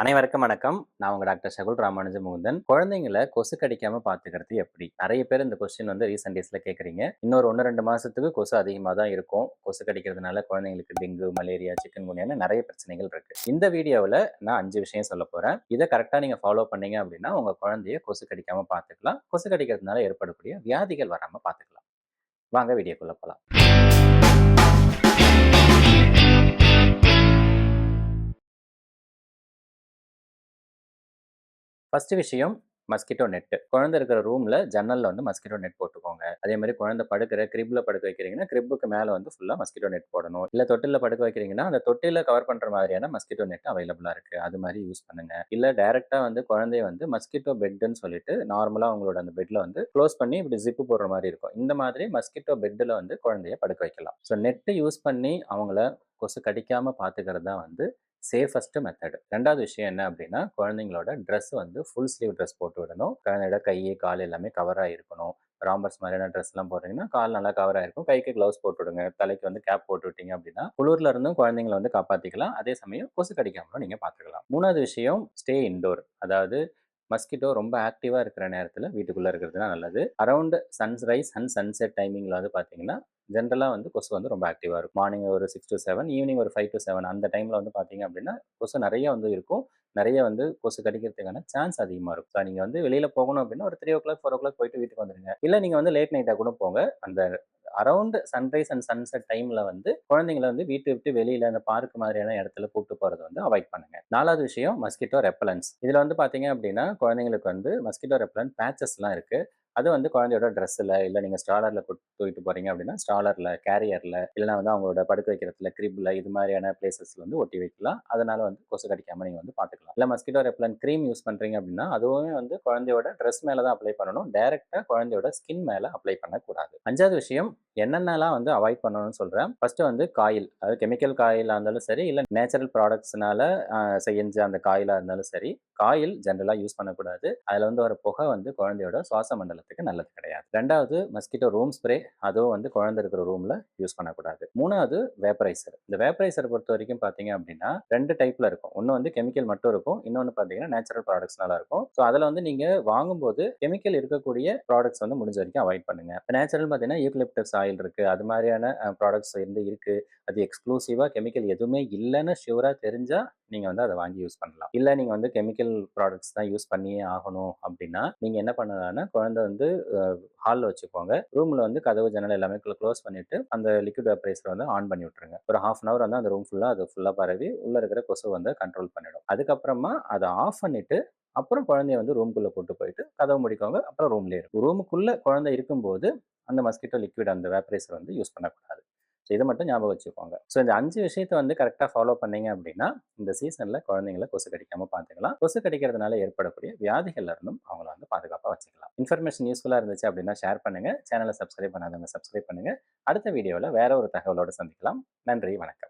அனைவருக்கும் வணக்கம். நான் உங்கள் டாக்டர் சகுல் ராமானுஜ முகுந்தன் குழந்தைங்களை கொசு கடிக்காம பாத்துக்கிறது எப்படி? நிறைய பேர் இந்த கொஸ்டின் வந்து ரீசெண்ட் டேஸ்ல கேட்குறீங்க இன்னொரு ஒன்று ரெண்டு மாசத்துக்கு கொசு அதிகமாக தான் இருக்கும். கொசு கடிக்கிறதுனால குழந்தைங்களுக்கு டெங்கு மலேரியா சிக்கன் குனியான நிறைய பிரச்சனைகள் இருக்கு. இந்த வீடியோவில் நான் அஞ்சு விஷயம் சொல்ல போறேன். இதை கரெக்டாக நீங்கள் ஃபாலோ பண்ணீங்க அப்படின்னா உங்க குழந்தைய கொசு கடிக்காம பார்த்துக்கலாம் கொசு கடிக்கிறதுனால ஏற்படக்கூடிய வியாதிகள் வராமல் பார்த்துக்கலாம் வாங்க வீடியோக்குள்ள போகலாம் ஃபர்ஸ்ட் விஷயம் மஸ்கிட்டோ நெட்டு குழந்தை இருக்கிற ரூம்ல ஜன்னல்ல வந்து மஸ்கிட்டோ நெட் போட்டுக்கோங்க. அதே மாதிரி குழந்தை படுக்கிற கிரிப்ல படுக்க வைக்கிறீங்கன்னா கிரிப்புக்கு மேல வந்து ஃபுல்லா மஸ்கிட்டோ நெட் போடணும். இல்ல தொட்டில படுக்க வைக்கிறீங்கன்னா அந்த தொட்டில கவர் பண்ற மாதிரியான மஸ்கிட்டோ நெட் அவைலபிளா இருக்கு. அது மாதிரி யூஸ் பண்ணுங்க. இல்ல டைரக்டா வந்து குழந்தைய வந்து மஸ்கிட்டோ பெட்னு சொல்லிட்டு நார்மலா உங்களோட அந்த பெட்ல வந்து க்ளோஸ் பண்ணி இப்படி ஜிப்பு போடுற மாதிரி இருக்கும். இந்த மாதிரி மஸ்கிட்டோ பெட்ல வந்து குழந்தைய படுக்க வைக்கலாம். ஸோ நெட்டு யூஸ் பண்ணி அவங்கள கொசு கடிக்காம பாத்துக்கிறது தான் வந்து சேஃபஸ்ட் மெத்தடு ரெண்டாவது விஷயம் என்ன அப்படின்னா குழந்தைங்களோட ட்ரெஸ் வந்து ஃபுல் ஸ்லீவ் ட்ரெஸ் போட்டு விடணும். குழந்தையோட கை கால் எல்லாமே கவராக இருக்கணும். ராம்பர்ஸ் மாதிரியான ட்ரெஸ்லாம் போடுறீங்கன்னா கால் நல்லா கவர் ஆயிருக்கும் கைக்கு க்ளவுஸ் போட்டு விடுங்க. தலைக்கு வந்து கேப் போட்டு விட்டீங்க அப்படின்னா குளிர்ல இருந்தும் குழந்தைங்களை வந்து காப்பாற்றிக்கலாம் அதே சமயம் கொசு கடிக்காமலும் நீங்கள் பார்த்துக்கலாம் மூணாவது விஷயம் ஸ்டே இன்டோர் அதாவது மஸ்கிட்டோ ரொம்ப ஆக்டிவாக இருக்கிற நேரத்தில் வீட்டுக்குள்ளே இருக்கிறது தான் நல்லது. அரௌண்ட் சன்ரைஸ் அண்ட் சன்செட் டைமிங்கில் வந்து பார்த்தீங்கன்னா ஜென்ரலாக வந்து கொசு வந்து ரொம்ப ஆக்டிவாக இருக்கும். மார்னிங் ஒரு சிக்ஸ் டு செவன் ஈவினிங் ஒரு ஃபைவ் டு செவன் அந்த டைமில் வந்து பார்த்தீங்க அப்படின்னா கொசு நிறைய வந்து இருக்கும். நிறைய வந்து கொசு கடிக்கிறதுக்கான சான்ஸ் அதிகமாக இருக்கும். ஸோ நீங்கள் வந்து வெளியில் போகணும் அப்படின்னா ஒரு three o'clock four o'clock போயிட்டு வீட்டுக்கு வந்துடுங்க இல்லை நீங்கள் வந்து லேட் நைட்டாக கூட போங்க. அந்த அரௌண்ட் சன்ரைஸ் அண்ட் சன்செட் டைம்ல வந்து குழந்தைங்களை வந்து வீட்டு விட்டு வெளியில அந்த பார்க் மாதிரியான இடத்துல கூப்பிட்டு போறது வந்து அவாய்ட் பண்ணுங்க. நாலாவது விஷயம் மஸ்கிட்டோ ரெப்பலன்ஸ் இதுல வந்து பாத்தீங்க அப்படின்னா குழந்தைங்களுக்கு வந்து மஸ்கிட்டோ ரெப்பலன் பேச்சஸ்லாம் இருக்கு. அது வந்து குழந்தையோட ட்ரெஸ்ஸில் இல்லை நீங்கள் ஸ்டாலரில் தூக்கிட்டு போகிறீங்க அப்படின்னா ஸ்டாலரில் கேரியரில் இல்லைனா வந்து அவங்களோட படுக்க வைக்கிறதுல கிரிப்பில் இது மாதிரியான பிளேசஸில் வந்து ஒட்டி வைக்கலாம். அதனால வந்து கொசு கடிக்காமல் நீங்கள் வந்து பார்த்துக்கலாம் இல்லை மஸ்கிட்டோ ரெப்லன் க்ரீம் யூஸ் பண்ணுறீங்க அப்படின்னா அதுவுமே வந்து குழந்தையோட ட்ரெஸ் மேலே தான் அப்ளை பண்ணணும் டேரெக்டாக குழந்தையோட ஸ்கின் மேலே அப்ளை பண்ணக்கூடாது. அஞ்சாவது விஷயம் என்னென்னலாம் வந்து அவாய்ட் பண்ணணும்னு சொல்கிறேன் ஃபஸ்ட்டு வந்து காயில். அதாவது கெமிக்கல் காயிலாக இருந்தாலும் சரி இல்லை நேச்சுரல் ப்ராடக்ட்ஸ்னால செஞ்ச அந்த காயிலாக இருந்தாலும் சரி காயில் ஜென்ரலாக யூஸ் பண்ணக்கூடாது. அதில் வந்து ஒரு புகை வந்து குழந்தையோட சுவாச மண்டலத்துக்கு நல்லது கிடையாது. ரெண்டாவது மஸ்கிட்டோ ரூம் ஸ்ப்ரே அதுவும் வந்து குழந்தை இருக்கிற ரூமில் யூஸ் பண்ணக்கூடாது. மூணாவது வேப்பரைசர் இந்த வேப்பரைசர் பொறுத்த வரைக்கும் பார்த்தீங்க அப்படின்னா ரெண்டு டைப்பில் இருக்கும். ஒன்று வந்து கெமிக்கல் மட்டும் இருக்கும். இன்னொன்று பார்த்தீங்கன்னா நேச்சுரல் ப்ராடக்ட்ஸ்னால இருக்கும். ஸோ அதில் வந்து நீங்கள் வாங்கும்போது கெமிக்கல் இருக்கக்கூடிய ப்ராடக்ட்ஸ் வந்து முடிஞ்ச வரைக்கும் அவாய்ட் பண்ணுங்க. நேச்சுரல் பார்த்தீங்கன்னா யூக்லிப்டஸ் ஆயில் இருக்குது அது மாதிரியான ப்ராடக்ட்ஸ் வந்து இருக்குது அது எக்ஸ்க்ளூசிவாக கெமிக்கல் எதுவுமே இல்லைன்னு ஷியூராக தெரிஞ்சால் நீங்கள் வந்து அதை வாங்கி யூஸ் பண்ணலாம். இல்லை நீங்கள் வந்து கெமிக்கல் ப்ராடக்ட்ஸ் தான் யூஸ் பண்ணியே ஆகணும் அப்படின்னா நீங்கள் என்ன பண்ணலாம்னா குழந்தை வந்து ஹாலில் வச்சுக்கோங்க. ரூமில் வந்து கதவு ஜன்னல் எல்லாமே க்ளோஸ் பண்ணிவிட்டு அந்த லிக்விட் வேப்பரைசரை வந்து ஆன் பண்ணி விட்டுருங்க. ஒரு ஹாஃப் அன் அவர் வந்து அந்த ரூம் ஃபுல்லாக அது ஃபுல்லாக பரவி உள்ளே இருக்கிற கொசு வந்து கண்ட்ரோல் பண்ணிடும். அதுக்கப்புறமா அதை ஆஃப் பண்ணிவிட்டு அப்புறம் குழந்தைய வந்து ரூம்குள்ளே கூட்டு போயிட்டு கதவு முடிக்கவங்க அப்புறம் ரூம்லேயே இருக்கும். ரூமுக்குள்ளே குழந்தை இருக்கும்போது அந்த மஸ்கிட்டோ லிக்விட் அந்த வேப்பரைசர் வந்து யூஸ் பண்ணக்கூடாது. ஸோ இதை மட்டும் ஞாபகம் வச்சுக்கோங்க. ஸோ இந்த அஞ்சு விஷயத்தை வந்து கரெக்டாக ஃபாலோ பண்ணீங்க அப்படின்னா இந்த சீசனில் குழந்தைங்களை கொசு கடிக்காமல் பார்த்துக்கலாம் கொசு கடிக்கிறதுனால ஏற்படக்கூடிய வியாதிகள்ல இருந்தும் அவங்கள வந்து பாதுகாப்பாக வச்சுக்கலாம். இன்ஃபர்மேஷன் யூஸ்ஃபுல்லாக இருந்துச்சு அப்படின்னா ஷேர் பண்ணுங்க. சேனலை சப்ஸ்கிரைப் பண்ணாதவங்க சப்ஸ்கிரைப் பண்ணுங்கள் அடுத்த வீடியோவில் வேற ஒரு தகவலோடு சந்திக்கலாம். நன்றி வணக்கம்.